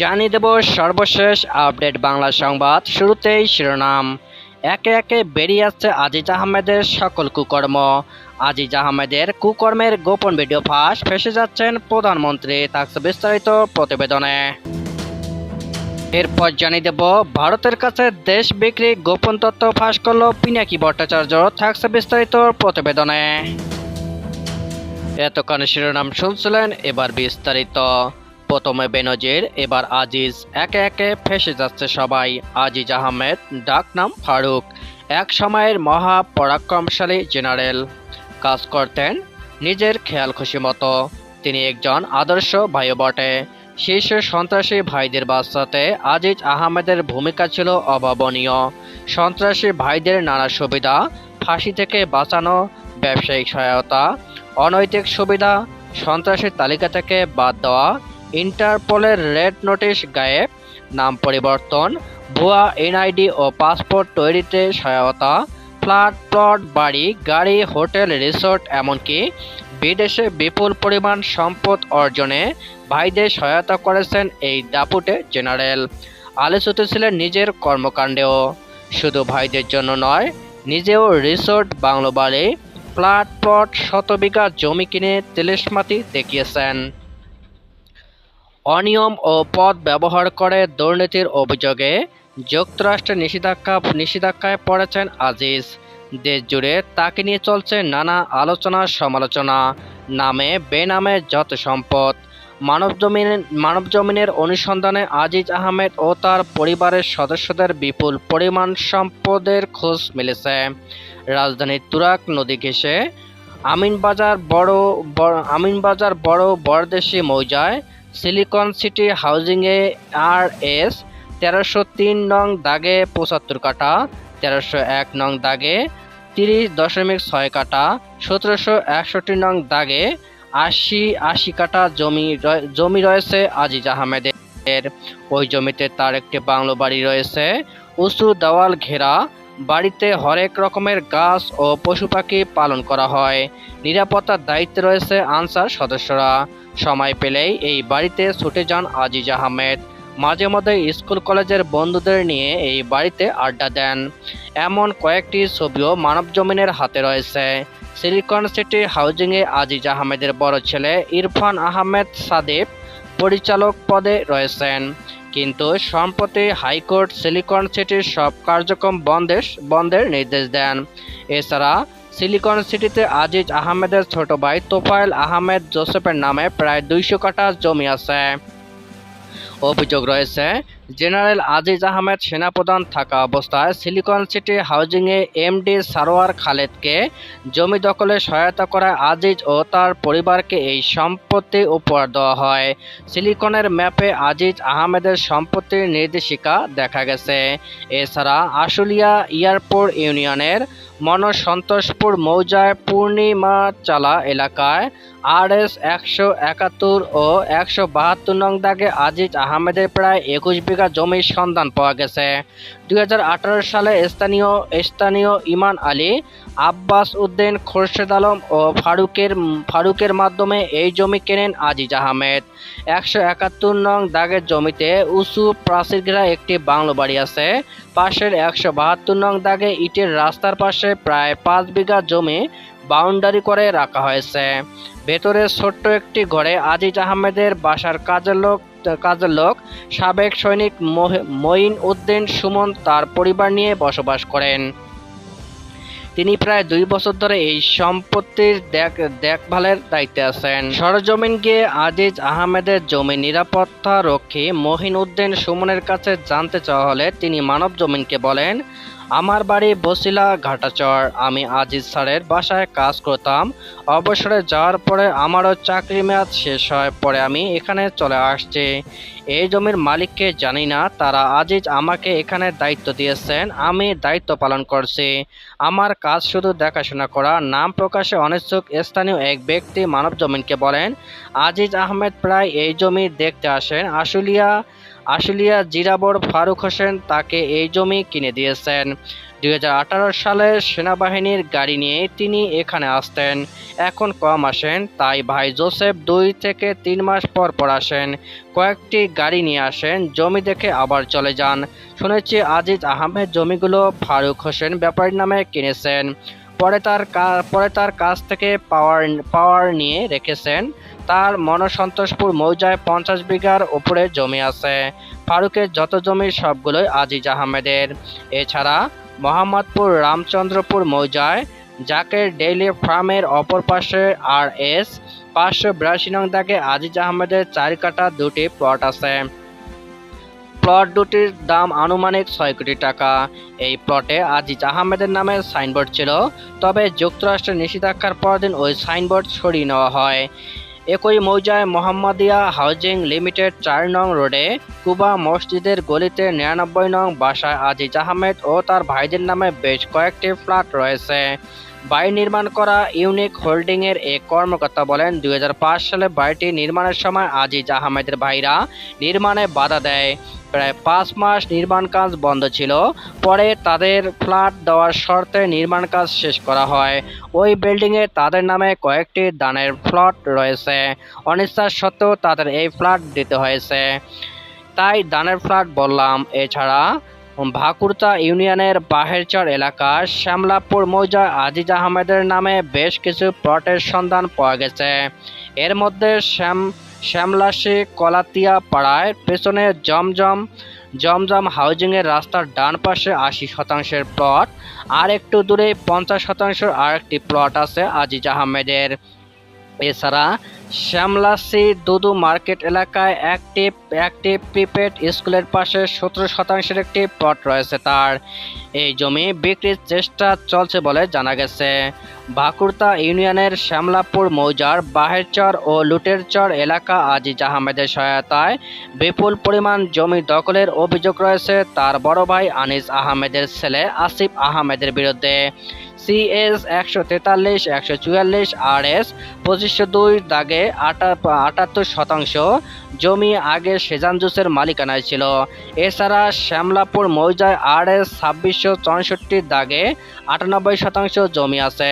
জানিয়ে দেব সর্বশেষ আপডেট বাংলা সংবাদ শুরুতেই শিরোনাম। একে একে বেরিয়ে আসছে আজিজ আহমেদের সকল কুকর্ম। আজিজ আহমেদের কুকর্মের গোপন ভিডিও ফাঁস ফেসে যাচ্ছেন প্রধানমন্ত্রী থাকছে বিস্তারিত প্রতিবেদনে। এরপর জানিয়ে দেব, ভারতের কাছে দেশ বিক্রি গোপন তথ্য ফাঁস করল পিনাকি ভট্টাচার্য থাকছে বিস্তারিত প্রতিবেদনে। এতক্ষণ শিরোনাম শুনছিলেন এবার বিস্তারিত। প্রথমে বেনজির, এবার আজিজ। একে একে ফেসে যাচ্ছে সবাই। আজিজ আহমেদ ডাকনাম ফারুক। এক সময়ের মহা পরাক্রমশালী জেনারেল। কাজ করতেন নিজের খেয়াল খুশি মতো। তিনি একজন আদর্শ ভাইও বটে। শীর্ষ সন্ত্রাসী ভাইদের বাঁচাতে আজিজ আহমেদের ভূমিকা ছিল অভাবনীয়। সন্ত্রাসী ভাইদের নানা সুবিধা, ফাঁসি থেকে বাঁচানো, ব্যবসায়িক সহায়তা, অনৈতিক সুবিধা, সন্ত্রাসীর তালিকা থেকে বাদ দেওয়া ইন্টারপোলের রেড নোটিশ গায়েব নাম পরিবর্তন, ভুয়া এনআইডি ও পাসপোর্ট তৈরিতে সহায়তা, ফ্ল্যাট, প্লট, বাড়ি, গাড়ি, হোটেল, রিসোর্ট, এমনকি বিদেশে বিপুল পরিমাণ সম্পদ অর্জনে ভাইদের সহায়তা করেছেন এই দাপুটে জেনারেল। আলোচিত ছিলেন নিজের কর্মকাণ্ডেও। শুধু ভাইদের জন্য নয়, নিজেও রিসোর্ট, বাংলো বাড়ি, ফ্ল্যাট, প্লট, শত বিঘা জমি কিনে তেলেসমাতি দেখিয়েছেন। অনিয়ম ও পদ ব্যবহার করে দুর্নীতির অভিযোগে যুক্তরাষ্ট্রের নিষেধাজ্ঞা নিষেধাজ্ঞায় পড়েছেন আজিজ। দেশ জুড়ে তাকে নিয়ে চলছে নানা আলোচনা সমালোচনা, নামে বেনামে যত সম্পদ। মানব জমিন মানব জমিনের অনুসন্ধানে আজিজ আহমেদ ও তার পরিবারের সদস্যদের বিপুল পরিমাণ সম্পদের খোঁজ মিলেছে। রাজধানীর তুরাক নদী ঘেঁষে আমিনবাজার বড় আমিনবাজার বড় বরদেশি মৌজায় সিলিকন সিটি হাউজিংয়ে আর এস তেরোশো তিন নং দাগে পঁচাত্তর কাটা তেরোশো এক নং দাগে তিরিশ দশমিক ছয় কাটা সতেরোশো একষট্টি নং দাগে আশি আশি কাটা জমি জমি রয়েছে আজিজ আহমেদের। ওই জমিতে তার একটি বাংলো বাড়ি রয়েছে। উঁচু দেওয়াল ঘেরা বাড়িতে হরেক রকমের গাছ ও পশু পাখি পালন করা হয়। নিরাপত্তার দায়িত্বে রয়েছে আনসার সদস্যরা। সময় পেলেই এই বাড়িতে ছুটে যান আজিজ আহমেদ। মাঝে মধ্যে স্কুল কলেজের বন্ধুদের নিয়ে এই বাড়িতে আড্ডা দেন। এমন কয়েকটি ছবিও মানব জমিনের হাতে রয়েছে। সিলিকন সিটি হাউজিংয়ে আজিজ আহমেদের বড় ছেলে ইরফান আহমেদ সাদেব পরিচালক পদে রয়েছেন। কিন্তু সম্প্রতি হাইকোর্ট সিলিকন সিটির সব কার্যক্রম বন্ধের বন্ধের নির্দেশ দেন। এছাড়া সিলিকন সিটিতে আজিজ আহমেদের ছোট ভাই তোফায়েল আহমেদ জোসেফের নামে প্রায় দুইশো কাঠা জমি আছে। অভিযোগ রয়েছে, জেনারেল আজিজ আহমেদ সেনাপ্রধান থাকা অবস্থায় সিলিকন সিটি হাউজিংয়ে এমডি সারোয়ার খালেদকে জমি দখলে সহায়তা করায় আজিজ ও তার পরিবারকে এই সম্পত্তি উপহার দেওয়া হয়। সিলিকনের ম্যাপে আজিজ আহমেদের সম্পত্তির নির্দেশিকা দেখা গেছে। এছাড়া আশুলিয়া এয়ারপোর্ট ইউনিয়নের মনসন্তোষপুর মৌজায় পূর্ণিমা চালা এলাকায় আর এস একশো একাত্তর ও একশো বাহাত্তর নং দাগে আজিজ আহমেদের প্রায় একুশ বিঘা জমির সন্ধান পাওয়া গেছে। দুই হাজার আঠারো সালে স্থানীয় স্থানীয় ইমান আলী, আব্বাস উদ্দিন, খোরশেদ আলম ও ফারুকের ফারুকের মাধ্যমে এই জমি কেনেন আজিজ আহমেদ। একশো একাত্তর নং দাগের জমিতে উঁচু প্রাচীর ঘেরা একটি বাংলো বাড়ি আছে। পাশের একশো বাহাত্তর নং দাগে ইটের রাস্তার পাশে প্রায় পাঁচ বিঘা জমি বাউন্ডারি করে রাখা হয়েছে। ভেতরে ছোট্ট একটি ঘরে আজিজ আহমেদের বাসার কাজের লোক কাজের লোক সাবেক সৈনিক মঈন উদ্দিন সুমন তার পরিবার নিয়ে বসবাস করেন। তিনি প্রায় দুই বছর ধরে এই সম্পত্তির দেখ দেখভালের দায়িত্বে আছেন। সরজমিন গিয়ে আজিজ আহমেদের জমি নিরাপত্তা রক্ষী মহিন উদ্দিন সুমনের কাছে জানতে চাওয়া হলে তিনি মানব জমিনকে বলেন আমার বাড়ি বসিলা ঘাটাচর। আমি আজিজ স্যারের বাসায় কাজ করতাম। অবসরে যাওয়ার পরে আমারও চাকরি মেয়াদ শেষ হয়, পরে আমি এখানে চলে আসছি। এই জমির মালিককে জানি না, তারা আজিজ আমাকে এখানে দায়িত্ব দিয়েছেন, আমি দায়িত্ব পালন করছি। আমার কাজ শুধু দেখাশোনা করা, নাম প্রকাশে অনিচ্ছুক স্থানীয় এক ব্যক্তি মানব জমিনকে বলেন, আজিজ আহমেদ প্রায় এই জমি দেখতে আসেন, আশুলিয়া আশুলিয়া জিরাবর ফারুক হোসেন তাকে এই জমি কিনে দিয়েছেন। দুই সালে সেনাবাহিনীর গাড়ি নিয়ে তিনি এখানে আসতেন। এখন কম আসেন, তাই ভাই জোসেফ দুই থেকে তিন মাস পর পর আসেন। কয়েকটি গাড়ি নিয়ে আসেন, জমি দেখে আবার চলে যান। শুনেছি আজিজ আহমেদ জমিগুলো ফারুক হোসেন ব্যাপারীর নামে কিনেছেন। পরে তার পরে তার কাছ থেকে পাওয়ার পাওয়ার নিয়ে রেখেছেন। তার মনসন্তোষপুর মৌজায় পঞ্চাশ বিঘার উপরে জমি আছে। ফারুকের যত জমি, সবগুলোই আজিজ আহমেদের। এছাড়া মোহাম্মদপুর রামচন্দ্রপুর মৌজায় জাকের ডেইলি ফার্মের অপর পাশে আর এস পাঁচশো বিরাশি নং দাগে আজিজ আহমেদের চার কাটা দুটি প্লট আছে। প্লট দুটির দাম আনুমানিক ছয় কোটি টাকা। এই প্লটে আজিজ আহমেদের নামে সাইনবোর্ড ছিল, তবে যুক্তরাষ্ট্রের নিষেধাজ্ঞার পরদিন ওই সাইনবোর্ড সরিয়ে নেওয়া হয়। একই মৌজায় মোহাম্মদিয়া হাউজিং লিমিটেড চার নং রোডে কুবা মসজিদের গলিতে নিরানব্বই নং বাসায় আজিজ আহমেদ ও তার ভাইদের নামে বেশ কয়েকটি ফ্ল্যাট রয়েছে। বাড়ি নির্মাণ করা ইউনিক হোল্ডিংয়ের এক কর্মকর্তা বলেন, দুই হাজার পাঁচ সালে বাড়িটি নির্মাণের সময় আজিজ আহমেদের ভাইরা নির্মাণে বাধা দেয়। প্রায় পাঁচ মাস নির্মাণ কাজ বন্ধ ছিল। পরে তাদের ফ্ল্যাট দেওয়ার শর্তে নির্মাণ কাজ শেষ করা হয়। ওই বিল্ডিংয়ে তাদের নামে কয়েকটি দানের ফ্ল্যাট রয়েছে। অনিচ্ছা সত্ত্বেও তাদের এই ফ্ল্যাট দিতে হয়েছে। তাই দানের ফ্ল্যাট বললাম। এছাড়া ভাকুরতা ইউনিয়নের বাহেরচর এলাকার শ্যামলাপুর মৌজা আজিজ আহমেদের নামে বেশ কিছু প্লটের সন্ধান পাওয়া গেছে। এর মধ্যে শ্যাম, শ্যামলাসি কলাতিয়া পাড়ায় পেছনে জমজম জমজম হাউজিংয়ের রাস্তার ডান পাশে আশি শতাংশের প্লট, আর একটু দূরে পঞ্চাশ শতাংশের আরেকটি প্লট আছে আজিজ আহমেদের। এছাড়া শ্যামলাসি দুদু মার্কেট এলাকায় একটি একটি প্রিপেড স্কুলের পাশে সতেরো শতাংশের একটি প্লট রয়েছে তার। এই জমি বিক্রির চেষ্টা চলছে বলে জানা গেছে। বাঁকুড়তা ইউনিয়নের শ্যামলাপুর মৌজার বাহেরচর ও লুটেরচর এলাকা আজিজ আহমেদের সহায়তায় বিপুল পরিমাণ জমি দখলের অভিযোগ রয়েছে তার বড় ভাই আনিস আহমেদের ছেলে আসিফ আহমেদের বিরুদ্ধে। সিএস একশো তেতাল্লিশ, একশো চুয়াল্লিশ আর এস পঁচিশশো দুই, দাগে আটা, আটাত্তর শতাংশ জমি আগে সেজান জুসের মালিকানায় ছিল। এছাড়া শ্যামলাপুর মৌজায় আর এস ছাব্বিশশো চৌষট্টি, দাগে আটানব্বই শতাংশ জমি আছে।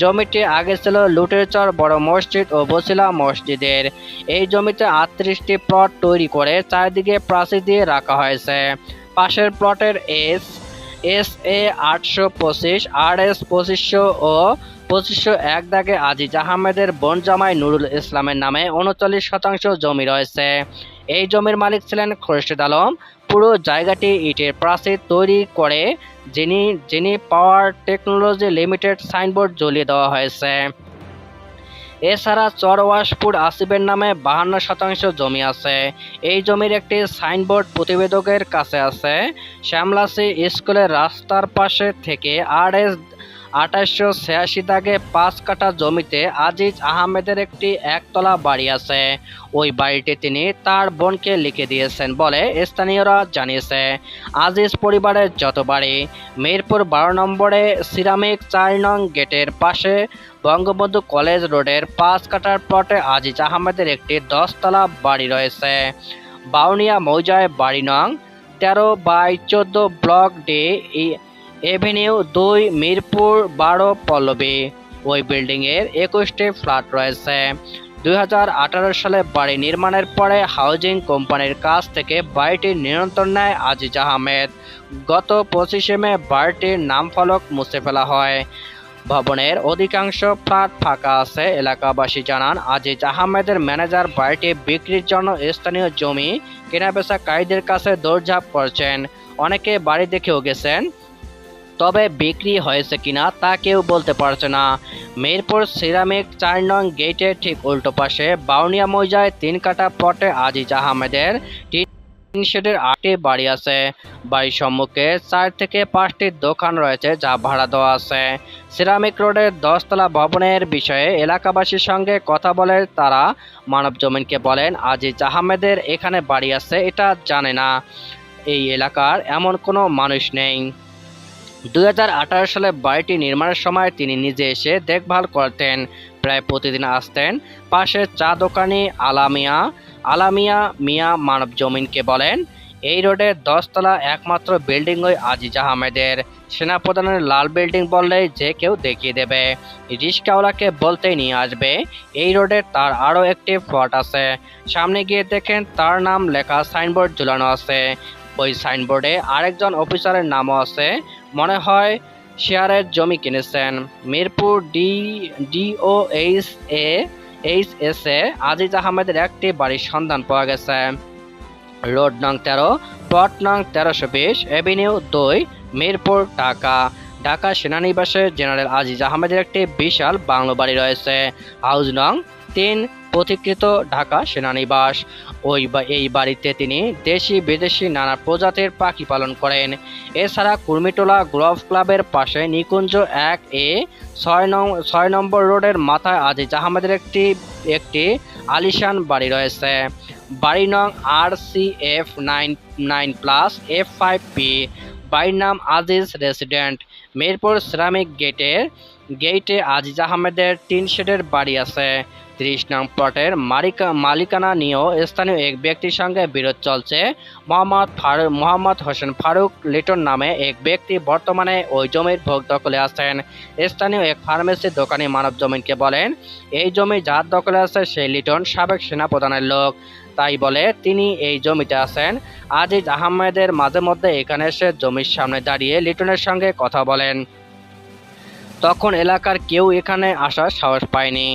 জমিটি আগে ছিল লুটেরচর, বড় মসজিদ ও বসিলা মসজিদের। এই জমিতে আটত্রিশটি প্লট তৈরি করে চারিদিকে প্রাচীর দিয়ে রাখা হয়েছে। পাশের প্লটের এস এস এ আটশো পঁচিশ, আর এস পঁচিশশো ও পঁচিশশো এক দাগে আজিজ আহমেদের বোন জামাই নুরুল ইসলামের নামে উনচল্লিশ শতাংশ জমি রয়েছে। এই জমির মালিক ছিলেন খোরশেদ আলম। পুরো জায়গাটি ইটের প্রাচীর তৈরি করে যিনি যিনি পাওয়ার টেকনোলজি লিমিটেড সাইনবোর্ড জ্বলিয়ে দেওয়া হয়েছে। এছাড়া চরওয়াশপুর আসিফের নামে বাহান্ন শতাংশ জমি আছে। এই জমির একটি সাইনবোর্ড প্রতিবেদকের কাছে আছে। শ্যামলাসি স্কুলের রাস্তার পাশে থেকে আর এস আঠাশশো ছিয়াশি দাগে পাঁচ কাঠা জমিতে আজিজ আহমেদের একটি একতলা বাড়ি আছে। ওই বাড়িটি তিনি তার বোনকে লিখে দিয়েছেন বলে স্থানীয়রা জানিয়েছে। আজিজ পরিবারের যত বাড়ি, মিরপুর বারো নম্বরে সিরামিক চার নং গেটের পাশে বঙ্গবন্ধু কলেজ রোডের পাঁচ কাটার প্লটে আজিজ আহমেদের একটি দশতলা বাড়ি রয়েছে। বাউনিয়া মৌজায় বাড়ি নং তেরো বাই চোদ্দ ব্লক ডি এভিনিউ দুই, মিরপুর বারো, পল্লবী। ওই বিল্ডিংয়ের একুশটি ফ্ল্যাট রয়েছে। দুই হাজার আঠারো সালে বাড়ি নির্মাণের পরে হাউজিং কোম্পানির কাছ থেকে বাড়িটির নিয়ন্ত্রণ নেয় আজিজ আহমেদ। গত পঁচিশে মে বাড়িটির নাম ফলক মুছে ফেলা হয়। ভবনের অধিকাংশ ফ্ল্যাট ফাঁকা আছে, এলাকাবাসী জানান আজিজ আহমেদের ম্যানেজার বাড়িটি বিক্রির জন্য স্থানীয় জমি কেনাবেচাকারীদের কাছে দৌড়ঝাঁপ করছেন। অনেকে বাড়ি দেখেও গেছেন। তবে বিক্রি হয়েছে কিনা তা কেউ বলতে পারছে না। মিরপুর সিরামিক চার নং গেটের ঠিক উল্টো পাশে বাউনিয়া মৌজায় তিন কাটা প্লটে আজিজ আহমেদের টিন আটটি বাড়ি আছে। বাড়ির সম্মুখে চার থেকে পাঁচটি দোকান রয়েছে যা ভাড়া দেওয়া আছে। সিরামিক রোডের দশতলা ভবনের বিষয়ে এলাকাবাসীর সঙ্গে কথা বলে তারা মানব জমিনকে বলেন, আজিজ আহমেদের এখানে বাড়ি আছে, এটা জানে না। এই এলাকার এমন কোনো মানুষ নেই। দুই সালে বাড়িটি নির্মাণের সময় তিনি নিজে এসে দেখভাল করতেন। প্রায় প্রতিদিন আসতেন পাশের চা দোকানি আলামিয়া। আলামিয়া মিয়া মানব জমিনকে বলেন, এই রোডে দশতলা একমাত্র বিল্ডিং ওই আজিজ আহমেদের। সেনাপ্রধানের লাল বিল্ডিং বললেই যে কেউ দেখিয়ে দেবে। রিস্কাওয়ালাকে বলতেই নিয়ে আসবে। এই রোডে তার আরও একটি ফ্লট আছে। সামনে গিয়ে দেখেন তার নাম লেখা সাইনবোর্ড ঝুলানো আছে। ওই সাইনবোর্ডে আরেকজন অফিসারের নামও আছে। মনে হয় শেয়ারের জমি কিনেছেন। Mirpur D deo H A H S A Aziz আহমেদের একটি বাড়ির সন্ধান পাওয়া গেছে। রোড নং তেরো প্লট নং তেরোশো বিশ এভিনিউ দুই, মিরপুর, ঢাকা। ঢাকা সেনানিবাসে জেনারেল আজিজ আহমেদের একটি বিশাল বাংলো বাড়ি রয়েছে। হাউস নং তিন পথিকৃত ঢাকা সেনানিবাস। ওই বা, এই বাড়িতে তিনি দেশি বিদেশি নানা প্রজাতির পাখি পালন করেন। এছাড়া কুর্মিটোলা গ্লোভ ক্লাবের পাশে নিকুঞ্জ এক এ ছয় নং, ছয় নম্বর রোডের মাথায় আজিজ আহমেদের একটি একটি আলিশান বাড়ি রয়েছে। বাড়ি নং R C F nine nine plus F five P. বাড়ির নাম আজিজ রেসিডেন্ট। মিরপুর সিরামিক গেটের গেটে আজিজ আহমেদের তিন শেডের বাড়ি আছে। ত্রিশ নং প্লটের মালিকা মালিকানা নিয়েও স্থানীয় এক ব্যক্তির সঙ্গে বিরোধ চলছে। মোহাম্মদ ফারুক মোহাম্মদ হোসেন ফারুক লিটন নামে এক ব্যক্তি বর্তমানে ওই জমির ভোগ দখলে আছেন। স্থানীয় এক ফার্মেসির দোকানি মানব জমিনকে বলেন, এই জমি যার দখলে আছে সেই লিটন সাবেক সেনাপ্রধানের লোক। তাই বলে, তিনি এই জমিতে আছেন। আজিজ আহমেদের মাঝে মধ্যে এখানে এসে জমির সামনে দাঁড়িয়ে লিটনের সঙ্গে কথা বলেন। তখন এলাকার কেউ এখানে আসার সাহস পায়নি।